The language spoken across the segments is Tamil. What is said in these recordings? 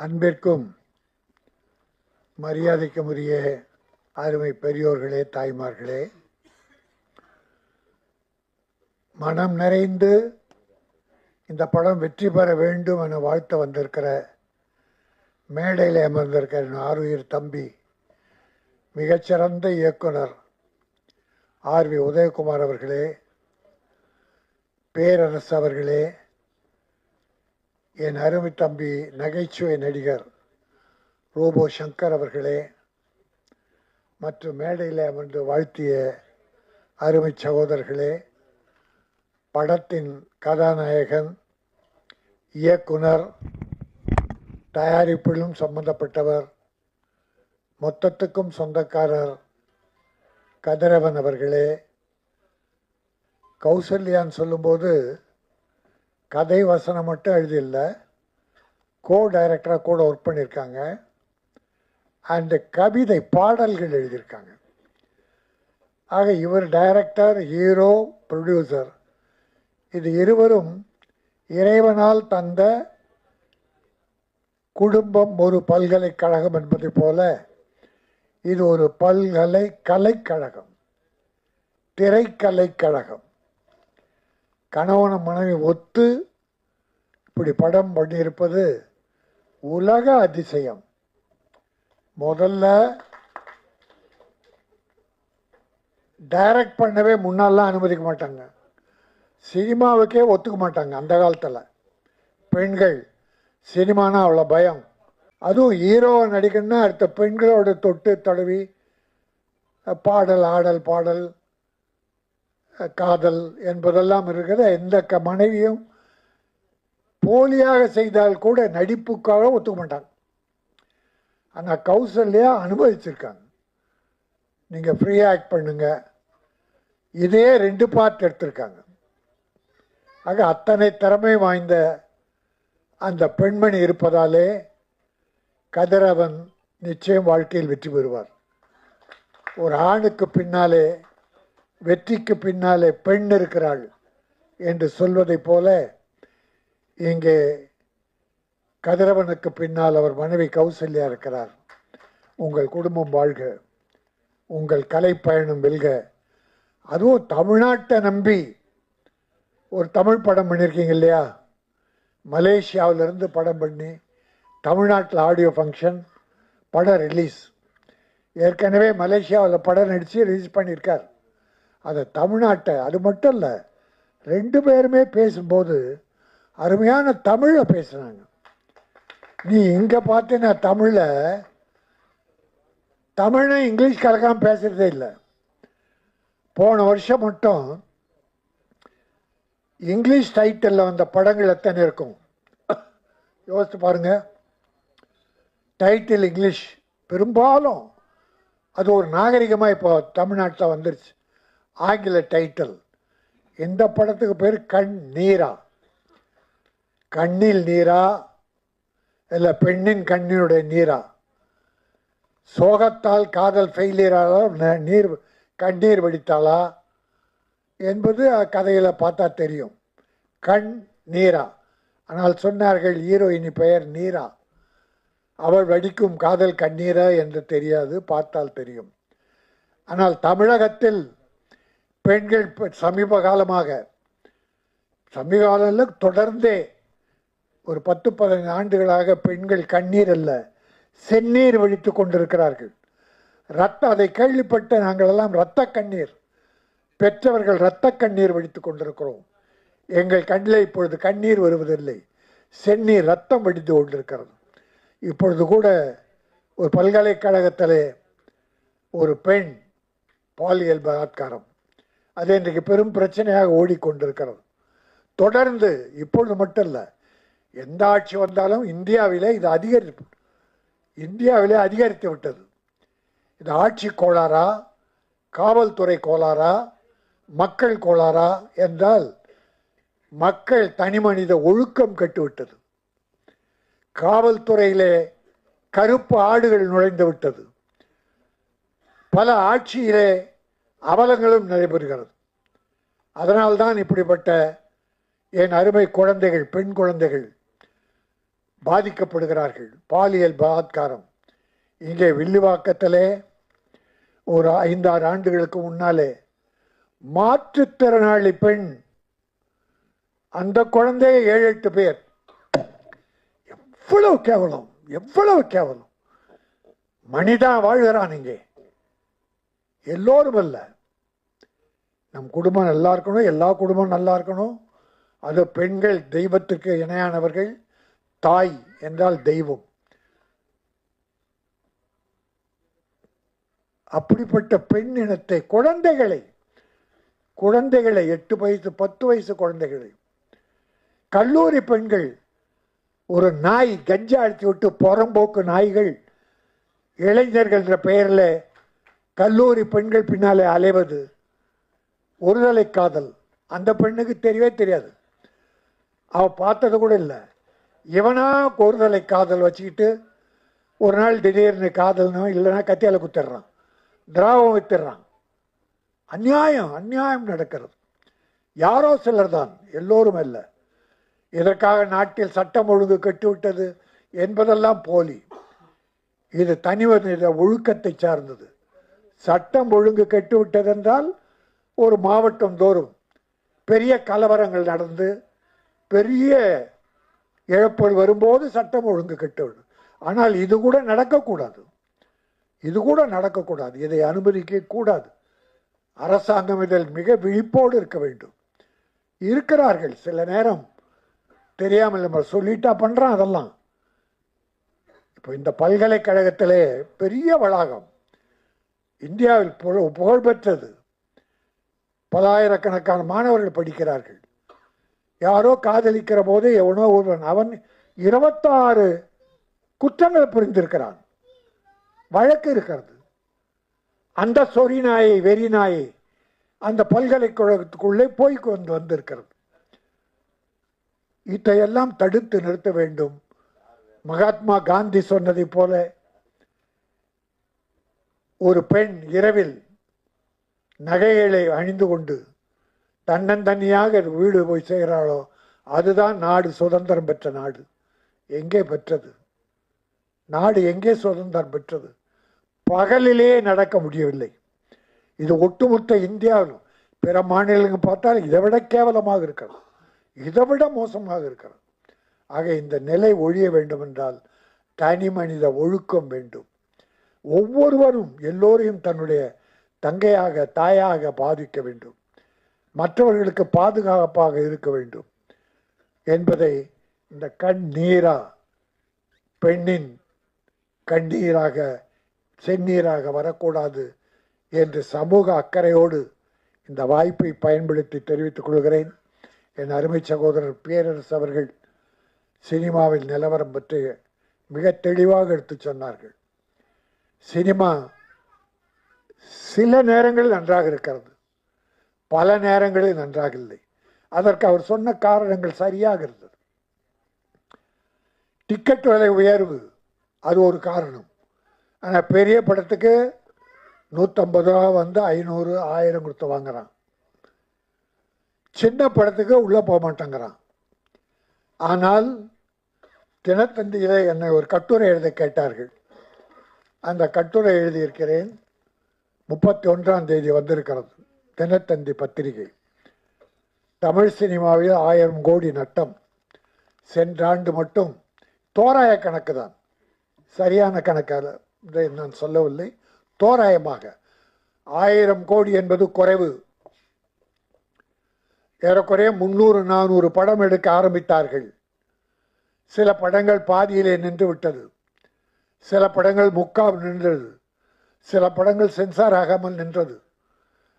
அன்பிற்கும் மரியாதைக்கும் உரிய அருமை பெரியோர்களே தாய்மார்களே மனம் நிறைந்து இந்த படம் வெற்றி பெற வேண்டும் என வாழ்த்த வந்திருக்கிற மேடையில் அமர்ந்திருக்கிற என் ஆருயிர் தம்பி மிகச்சிறந்த இயக்குனர் ஆர் வி உதயகுமார் அவர்களே பேரரசு அவர்களே என் அருமை தம்பி நகைச்சுவை நடிகர் ரோபோ சங்கர் அவர்களே மற்றும் மேடையில் அமர்ந்து வாழ்த்திய அருமை சகோதரர்களே படத்தின் கதாநாயகன் இயக்குனர் தயாரிப்பிலும் சம்பந்தப்பட்டவர் மொத்தத்துக்கும் சொந்தக்காரர் கதிரவன் அவர்களே. கௌசல்யான்னு சொல்லும்போது கதை வசனம் மட்டும் எழுதியில்ல கோ டைரக்டராக கூட ஒர்க் பண்ணியிருக்காங்க அண்டு கவிதை பாடல்கள் எழுதியிருக்காங்க ஆக இவர் டைரக்டர் ஹீரோ ப்ரொடியூசர் இது இருவரும் இறைவனால் தந்த குடும்பம் ஒரு பல்கலைக்கழகம் என்பது போல இது ஒரு பல்கலை கலைக்கழகம். திரைக்கலைக்கழகம். கணவன மனைவி ஒத்து இப்படி படம் பண்ணியிருப்பது உலக அதிசயம். முதல்ல டைரக்ட் பண்ணவே முன்னாலாம் அனுமதிக்க மாட்டாங்க. சினிமாவுக்கே ஒத்துக்க மாட்டாங்க அந்த காலத்தில். பெண்கள் சினிமானா அவ்வளோ பயம். அதுவும் ஹீரோவை நடிக்கணும்னா அடுத்த பெண்களோட தொட்டு தடவி பாடல் ஆடல் பாடல் காதல் என்பதெல்லாம் இருக்கிற எந்த க மனைவியும் போலியாக செய்தால் கூட நடிப்புக்காக ஒத்துக்க மாட்டாங்க. ஆனால் கௌசல்யா அனுபவிச்சிருக்காங்க. நீங்கள் ஃப்ரீ ஆக்ட் பண்ணுங்க. இதே ரெண்டு பார்ட் எடுத்திருக்காங்க. ஆக அத்தனை திறமை வாய்ந்த அந்த பெண்மணி இருப்பதாலே கதிரவன் நிச்சயம் வாழ்க்கையில் வெற்றி பெறுவார். ஒரு ஆணுக்கு பின்னாலே வெற்றிக்கு பின்னாலே பெண் இருக்கிறாள் என்று சொல்வதைப் போல இங்கே கதிரவனுக்கு பின்னால் அவர் மனைவி கௌசல்யா இருக்கிறார். உங்கள் குடும்பம் வாழ்க. உங்கள் கலை பயணம் வெல்க. அதுவும் தமிழ்நாட்டை நம்பி ஒரு தமிழ் படம் பண்ணியிருக்கீங்க இல்லையா? மலேசியாவிலிருந்து படம் பண்ணி தமிழ்நாட்டில் ஆடியோ ஃபங்க்ஷன் படம் ரிலீஸ் ஏற்கனவே மலேசியாவில் படம் நடித்து ரிலீஸ் பண்ணியிருக்கார். அதை தமிழ்நாட்டை அது மட்டும் இல்லை ரெண்டு பேருமே பேசும்போது அருமையான தமிழில் பேசுகிறாங்க நீ இங்கே பார்த்தீங்கன்னா தமிழில் தமிழை இங்கிலீஷ் கலக்காமல் பேசுகிறதே இல்லை. போன வருஷம் மட்டும் இங்கிலீஷ் டைட்டிலில் வந்த படங்கள் எத்தனை இருக்கும்? யோசித்து பாருங்கள் டைட்டில் இங்கிலீஷ். பெரும்பாலும் அது ஒரு நாகரிகமாக இப்போ தமிழ்நாட்டில் வந்துருச்சு. ஆங்கில டைட்டில். இந்த படத்துக்கு பேர் கண் நீரா. கண்ணில் நீரா இல்லை பெண்ணின் கண்ணினுடைய நீரா. சோகத்தால் காதல் ஃபெயிலியரால நீர் கண்ணீர் வடித்தாளா என்பது கதையில் பார்த்தா தெரியும். கண் நீரா. ஆனால் சொன்னார்கள் ஹீரோயினி பெயர் நீரா. அவள் வடிக்கும் காதல் கண்ணீரா என்று தெரியாது பார்த்தால் தெரியும். ஆனால் தமிழகத்தில் பெண்கள் சமீப காலமாக சமீப தொடர்ந்தே ஒரு பத்து பதினைந்து ஆண்டுகளாக பெண்கள் கண்ணீர் அல்ல செந்நீர் வழித்து கொண்டிருக்கிறார்கள். ரத்த அதை கேள்விப்பட்டு நாங்கள் எல்லாம் இரத்த கண்ணீர் பெற்றவர்கள் இரத்த கண்ணீர் வடித்து கொண்டிருக்கிறோம். எங்கள் கண்ணில் இப்பொழுது கண்ணீர் வருவதில்லை செந்நீர் ரத்தம் வடித்து கொண்டிருக்கிறது. இப்பொழுது கூட ஒரு பல்கலைக்கழகத்திலே ஒரு பெண் பாலியல் பலாத்காரம் அது இன்றைக்கு பெரும் பிரச்சனையாக ஓடிக்கொண்டிருக்கிறது. தொடர்ந்து இப்பொழுது மட்டும் இல்லை எந்த ஆட்சி வந்தாலும் இந்தியாவிலே இது அதிகரிப்பு. இந்தியாவிலே அதிகரித்து விட்டது. இது ஆட்சி கோளாறா காவல்துறை கோளாறா மக்கள் கோளாறா என்றால் மக்கள் தனிமனித ஒழுக்கம் கட்டுவிட்டது. காவல்துறையிலே கருப்பு ஆடுகள் நுழைந்து விட்டது. பல ஆட்சியிலே அவலங்களும் நடைபெறுகிறது. அதனால்தான் இப்படிப்பட்ட என் அருமை குழந்தைகள் பெண் குழந்தைகள் பாதிக்கப்படுகிறார்கள். பாலியல் பலாத்காரம் இங்கே வில்லுவாக்கத்திலே ஒரு ஐந்தாறு ஆண்டுகளுக்கு முன்னாலே மாற்றுத்திறனாளி பெண் அந்த குழந்தைய ஏழு எட்டு பேர். எவ்வளவு கேவலம் எவ்வளவு கேவலம். மனிதா வாழ்கிறான் இங்கே. எல்லோரும் அல்ல. நம் குடும்பம் நல்லா இருக்கணும் எல்லா குடும்பம் நல்லா இருக்கணும். அது பெண்கள் தெய்வத்துக்கு இணையானவர்கள் தாய் என்றால் தெய்வம். அப்படிப்பட்ட பெண் இனத்தை குழந்தைகளை குழந்தைகளை எட்டு வயசு பத்து வயசு குழந்தைகளை கல்லூரி பெண்கள் ஒரு நாய் கஞ்சா அடித்து விட்டு புறம்போக்கு நாய்கள் இளைஞர்கள் என்ற பெயரில் கல்லூரி பெண்கள் பின்னாலே அலைவது ஒருதலை காதல். அந்த பெண்ணுக்கு தெரியவே தெரியாது. அவ பார்த்தது கூட இல்லை. இவனா ஒருதலை காதல் வச்சுக்கிட்டு ஒரு நாள் திடீர்னு காதல்னும் இல்லைன்னா கத்தியால் குத்திடுறான். திராவம் வித்துடுறான். அநியாயம் அந்நியாயம் நடக்கிறது. யாரோ சிலர் தான் எல்லோரும் அல்ல. இதற்காக நாட்டில் சட்டம் ஒழுங்கு கெட்டுவிட்டது என்பதெல்லாம் போலி. இது தனிமனித ஒழுக்கத்தை சார்ந்தது. சட்டம் ஒழுங்கு கெட்டுவிட்டதென்றால் ஒரு மாவட்டம் தோறும் பெரிய கலவரங்கள் நடந்து பெரிய இழப்புகள் வரும்போது சட்டம் ஒழுங்கு கெட்டுவிடும் ஆனால் இது கூட நடக்கக்கூடாது. இது கூட நடக்கக்கூடாது. இதை அனுமதிக்க கூடாது. அரசாங்கம் இதில் மிக விழிப்போடு இருக்க வேண்டும். இருக்கிறார்கள். சில நேரம் தெரியாமல் நம்ம சொல்லிட்டா பண்ணுறான் அதெல்லாம். இப்போ இந்த பல்கலைக்கழகத்திலே பெரிய வளாகம். இந்தியாவில் புகழ் புகழ்பெற்றது. பலாயிரக்கணக்கான மாணவர்கள் படிக்கிறார்கள். யாரோ காதலிக்கிற போது எவனோ ஒருவன் அவன் இருபத்தாறு குற்றங்கள் புரிந்திருக்கிறான். வழக்கு இருக்கிறது. அந்த சொறி நாயை வெறி நாயை அந்த பல்கலைக்கழகத்துக்குள்ளே போய் கொண்டு வந்திருக்கிறது. இதையெல்லாம் தடுத்து நிறுத்த வேண்டும். மகாத்மா காந்தி சொன்னதை போல ஒரு பெண் இரவில் நகைகளை அணிந்து கொண்டு தன்னந்தனியாக வீடு போய் செய்கிறாளோ அதுதான் நாடு சுதந்திரம் பெற்ற நாடு. எங்கே பெற்றது? நாடு எங்கே சுதந்திரம் பெற்றது? பகலிலே நடக்க முடியவில்லை. இது ஒட்டுமொத்த இந்தியாவிலும் பிற மாநிலங்கள் பார்த்தால் இதை விட கேவலமாக இருக்கலாம் இதை விட மோசமாக இருக்கிறது. ஆக இந்த நிலை ஒழிய வேண்டும் என்றால் தனி மனித ஒழுக்கம் வேண்டும். ஒவ்வொருவரும் எல்லோரையும் தன்னுடைய தங்கையாக தாயாக பாதிக்க வேண்டும். மற்றவர்களுக்கு பாதுகாப்பாக இருக்க வேண்டும் என்பதை இந்த கண் நீரா பெண்ணின் கண்ணீராக செந்நீராக வரக்கூடாது என்று சமூக அக்கறையோடு இந்த வாய்ப்பை பயன்படுத்தி தெரிவித்துக் கொள்கிறேன். என் அருமை சகோதரர் பேரரசு அவர்கள் சினிமாவில் நிலவரம் பற்றி மிக தெளிவாக எடுத்து சொன்னார்கள். சினிமா சில நேரங்களில் நன்றாக இருக்கிறது. பல நேரங்களில் நன்றாக இல்லை. அதற்கு அவர் சொன்ன காரணங்கள் சரியாக இருந்தது. டிக்கெட் விலை உயர்வு அது ஒரு காரணம். ஆனால் பெரிய படத்துக்கு நூற்றம்பது ரூபா வந்து ஐநூறு ஆயிரம் கொடுத்து வாங்குறான். சின்ன படத்துக்கு உள்ளே போக மாட்டேங்கிறான். ஆனால் தினத்தந்தியில் என்னை ஒரு கட்டுரை எழுத கேட்டார்கள். அந்த கட்டுரை எழுதியிருக்கிறேன். முப்பத்தி ஒன்றாம் தேதி வந்திருக்கிறது. தினத்தந்தி பத்திரிகை. தமிழ் சினிமாவில் ஆயிரம் கோடி நட்டம். சென்ற ஆண்டு மட்டும் தோராய கணக்கு தான். சரியான கணக்கால் நான் சொல்லவில்லை. தோராயமாக. ஆயிரம் கோடி என்பது குறைவு. ஏறக்குறைய முந்நூறு நானூறு படம் எடுக்க ஆரம்பித்தார்கள். சில படங்கள் பாதியிலே நின்று விட்டது. சில படங்கள் முக்கால் நின்றது. சில படங்கள் சென்சார் ஆகாமல் நின்றது.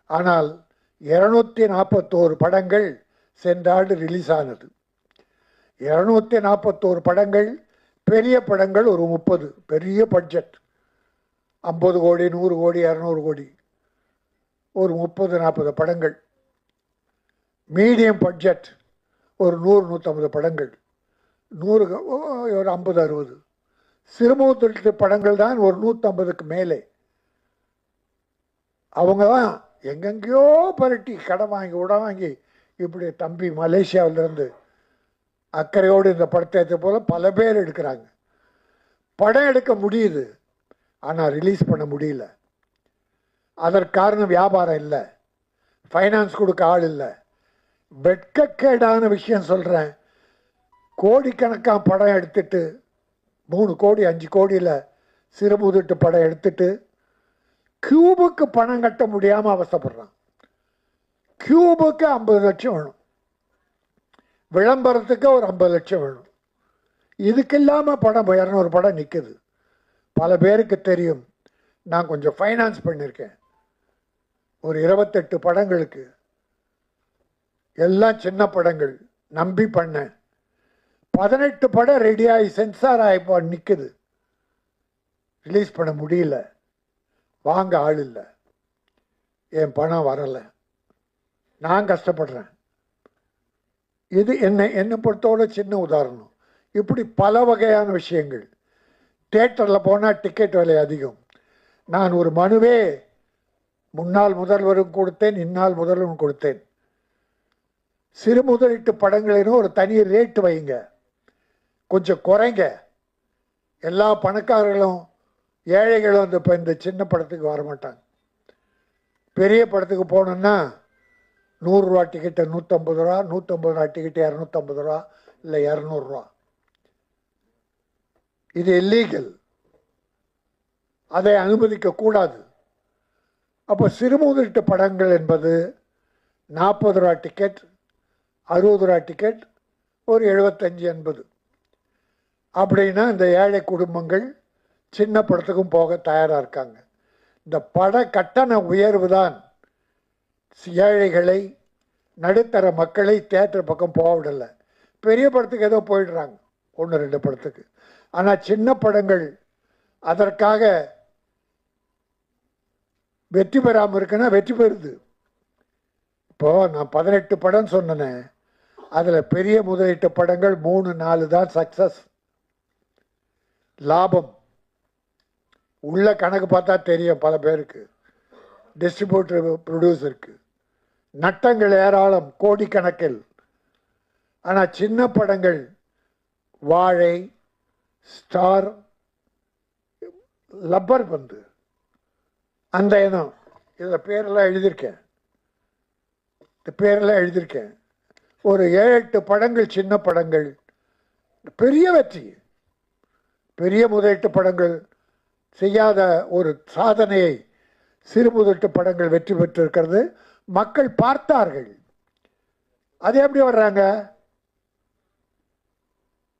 ஆனால் இருநூத்தி நாற்பத்தோரு படங்கள் சென்ற ஆண்டு ரிலீஸ் ஆனது இருநூத்தி நாற்பத்தோரு படங்கள் பெரிய படங்கள் ஒரு முப்பது பெரிய பட்ஜெட். ஐம்பது கோடி நூறு கோடி இரநூறு கோடி. ஒரு முப்பது நாற்பது படங்கள். மீடியம் பட்ஜெட் ஒரு நூறு நூற்றம்பது படங்கள். நூறு ஒரு ஐம்பது அறுபது. சிறுமுகத்தொழில் படங்கள் தான் ஒரு நூற்றம்பதுக்கு மேலே. அவங்க தான் எங்கெங்கேயோ பரட்டி கடன் வாங்கி உட வாங்கி இப்படி தம்பி மலேசியாவிலிருந்து அக்கறையோடு இந்த படத்தை எடுத்த போல பல பேர் எடுக்கிறாங்க. படம் எடுக்க முடியுது ஆனால் ரிலீஸ் பண்ண முடியல. அதற்காரணம் வியாபாரம் இல்லை ஃபைனான்ஸ் கொடுக்க ஆள் இல்லை. வெட்கக்கேடான விஷயம் சொல்கிறேன் கோடிக்கணக்காக படம் எடுத்துட்டு மூணு கோடி அஞ்சு கோடியில் சிறுமுதிட்டு படம் எடுத்துட்டு கியூபுக்கு பணம் கட்ட முடியாமல் அவசப்படுறான். கியூபுக்கு ஐம்பது லட்சம் வேணும். விளம்பரத்துக்கு ஒரு ஐம்பது லட்சம் வேணும். இதுக்கு இல்லாமல் படம் இரநூறு படம் நிற்குது பல பேருக்கு தெரியும். நான் கொஞ்சம் ஃபைனான்ஸ் பண்ணியிருக்கேன். ஒரு இருபத்தெட்டு படங்களுக்கு எல்லாம் சின்ன படங்கள். நம்பி பண்ணேன். பதினெட்டு படம் ரெடியாகி சென்சார் ஆகிப்போ நிற்குது ரிலீஸ் பண்ண முடியல. வாங்க ஆள் இல்லை. என் பணம் வரலை. நான் கஷ்டப்படுறேன். இது என்னை என்னை பொறுத்தவரை சின்ன உதாரணம். இப்படி பல வகையான விஷயங்கள். தேட்டரில் போனால் டிக்கெட் விலை அதிகம். நான் ஒரு மனுவே முன்னாள் முதல்வரும் கொடுத்தேன் இந்நாள் முதல்வரும் கொடுத்தேன். சிறு முதலீட்டு படங்களினும் ஒரு தனி ரேட்டு வைங்க. கொஞ்சம் குறைங்க. எல்லா பணக்காரர்களும் ஏழைகளும் அந்த இப்போ இந்த சின்ன படத்துக்கு வர மாட்டாங்க. பெரிய படத்துக்கு போகணுன்னா நூறுரூவா டிக்கெட்டு நூற்றம்பது ரூபா நூற்றம்பது ரூபா டிக்கெட்டு இரநூத்தம்பது ரூபா இல்லை இரநூறுவா இது இல்லீகல் அதை அனுமதிக்கக்கூடாது அப்போ சிறுமுதலீட்டு படங்கள் என்பது நாற்பது ரூபா டிக்கெட் அறுபது ரூபா டிக்கெட் ஒரு எழுபத்தஞ்சி எண்பது. அப்படின்னா இந்த ஏழை குடும்பங்கள் சின்ன படத்துக்கும் போக தயாராக இருக்காங்க. இந்த பட கட்டண உயர்வு தான் ஏழைகளை நடுத்தர மக்களை தேட்டர் பக்கம் போக விடலை. பெரிய படத்துக்கு ஏதோ போயிடுறாங்க ஒன்று ரெண்டு படத்துக்கு. ஆனால் சின்ன படங்கள் அதற்காக வெற்றி பெறாமல் இருக்குன்னா வெற்றி பெறுது. இப்போ நான் பதினெட்டு படம் சொன்னேன் அதில் பெரிய முதலீட்டு படங்கள் மூணு நாலு தான் சக்ஸஸ் லாபம். உள்ள கணக்கு பார்த்தா தெரியும் பல பேருக்கு. டிஸ்ட்ரிபியூட்டர் ப்ரொடியூசருக்கு நட்டங்கள் ஏராளம் கோடிக்கணக்கில். ஆனால் சின்ன படங்கள் வாழை ஸ்டார் லப்பர் பந்து. அந்த இனம். இதில் பேரெல்லாம் எழுதியிருக்கேன். இந்த பேரெல்லாம் எழுதியிருக்கேன். ஒரு ஏழு எட்டு படங்கள் சின்ன படங்கள். பெரிய வெற்றி. பெரிய முதலீட்டு படங்கள் செய்யாத ஒரு சாதனையை சிறு முதலீட்டு படங்கள் வெற்றி பெற்றிருக்கிறது. மக்கள் பார்த்தார்கள். அது எப்படி வர்றாங்க?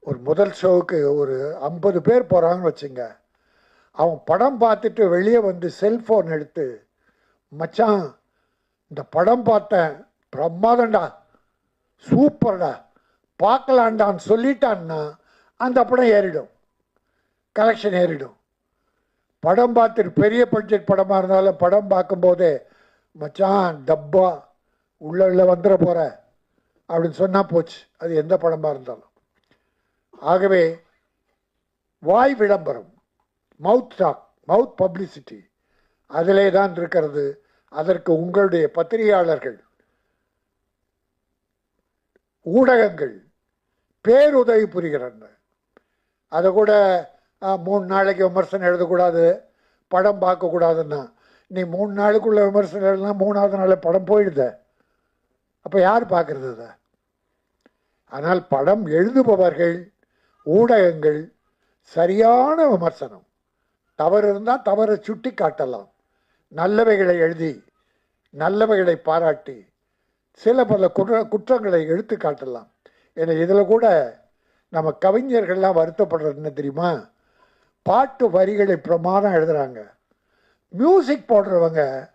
ஒரு முதல் ஷோவுக்கு ஒரு ஐம்பது பேர் போகிறாங்கன்னு வச்சுங்க. அவன் படம் பார்த்துட்டு வெளியே வந்து செல்ஃபோன் எடுத்து மச்சான் இந்த படம் பார்த்தேன் பிரமாதம்டா சூப்பர்டா பார்க்கலான்டான்னு சொல்லிட்டான்னா அந்த படம் ஏறிடும். கலெக்ஷன் ஏறிடும். படம் பார்த்துட்டு பெரிய பட்ஜெட் படமாக இருந்தாலும் படம் பார்க்கும்போதே மச்சான் டப்பா உள்ள உள்ள வந்துட போகிற அப்படின்னு சொன்னால் போச்சு. அது எந்த படமாக இருந்தாலும். ஆகவே வாய் விளம்பரம் மவுத் டாக் மவுத் பப்ளிசிட்டி அதிலே தான் இருக்கிறது. அதற்கு உங்களுடைய பத்திரிகையாளர்கள் ஊடகங்கள் பேருதவி புரிகிறாங்க அதை கூட மூணு நாளைக்கு விமர்சனம் எழுதக்கூடாது படம் பார்க்கக்கூடாதுன்னா. நீ மூணு நாளுக்குள்ள விமர்சனம் எழுதுனா மூணாவது நாள் படம் போயிடுத. அப்போ யார் பார்க்குறது அதை? ஆனால் படம் எழுதுபவர்கள் ஊடகங்கள் சரியான விமர்சனம். தவறு இருந்தால் தவறை சுட்டி காட்டலாம். நல்லவைகளை எழுதி நல்லவைகளை பாராட்டி சில பல குற்ற குற்றங்களை எடுத்து காட்டலாம். ஏன்னா இதில் கூட நம்ம கவிஞர்கள்லாம் வருத்தப்படுறது என்ன தெரியுமா? பாட்டு வரிகளை பிரமாதம் எழுதுறாங்க. மியூசிக் போடுறவங்க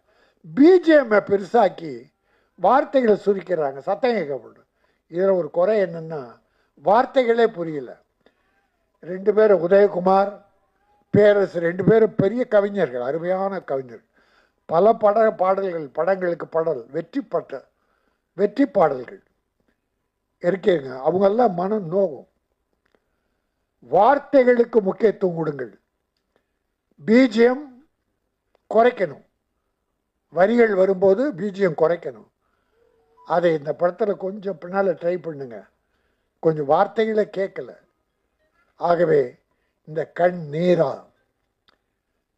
பிஜிஎம்மை பெருசாக்கி வார்த்தைகளை சுருக்கிறாங்க. சத்தம் கேட்கப்படும் இதில் ஒரு குறை என்னென்னா வார்த்தைகளே புரியல. ரெண்டு பேரும் உதயகுமார் பேரரசு ரெண்டு பேரும் பெரிய கவிஞர்கள் அருமையான கவிஞர்கள் பல பட பாடல்கள் படங்களுக்கு பாடல் வெற்றி பட்ட வெற்றி பாடல்கள். இருக்கேங்க. அவங்கெல்லாம் மனம் நோகும். வார்த்தைகளுக்கு முக்கியத்துவம் கொடுங்கள். பீஜியம் குறைக்கணும். வரிகள் வரும்போது பீஜியம் குறைக்கணும். அதை இந்த படத்தில் கொஞ்சம் பின்னால் ட்ரை பண்ணுங்க. கொஞ்சம் வார்த்தைகளை கேட்கல. ஆகவே இந்த கண் நீரா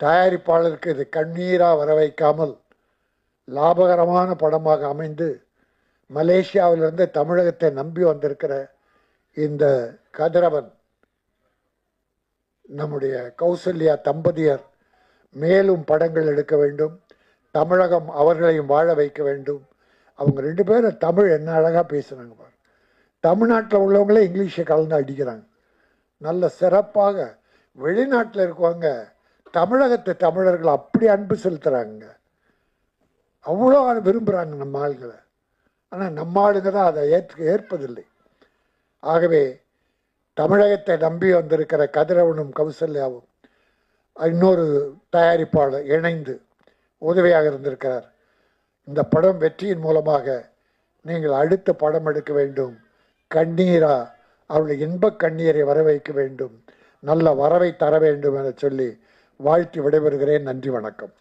தயாரிப்பாளருக்கு இது கண்ணீரா வர வைக்காமல் லாபகரமான படமாக அமைந்து மலேசியாவிலிருந்து தமிழகத்தை நம்பி வந்திருக்கிற இந்த கதிரவன் நம்முடைய கௌசல்யா தம்பதியர் மேலும் படங்கள் எடுக்க வேண்டும். தமிழகம் அவர்களையும் வாழ வைக்க வேண்டும். அவங்க ரெண்டு பேரும் தமிழ் என்ன அழகாக பேசுகிறாங்க பாரு. தமிழ்நாட்டில் உள்ளவங்களே இங்கிலீஷை கலந்து அடிக்கிறாங்க. நல்ல சிறப்பாக வெளிநாட்டில் இருக்கவங்க தமிழகத்து தமிழர்கள் அப்படி அன்பு செலுத்துகிறாங்க அவ்வளோ விரும்புகிறாங்க நம்ம ஆளுங்களை ஆனால் நம்ம ஆளுங்க தான் அதை ஏற்று ஏற்பதில்லை. ஆகவே தமிழகத்தை நம்பி வந்திருக்கிற கதிரவனும் கௌசல்யாவும் இன்னொரு தயாரிப்பாளர் இணைந்து உதவியாக இருந்திருக்கிறார். இந்த படம் வெற்றியின் மூலமாக நீங்கள் அடுத்த படம் எடுக்க வேண்டும். கண்ணீரா அவளுடைய இன்பக் கண்ணீரை வர வைக்க வேண்டும். நல்ல வரவை தர வேண்டும் என சொல்லி வாழ்த்தி விடைபெறுகிறேன். நன்றி வணக்கம்.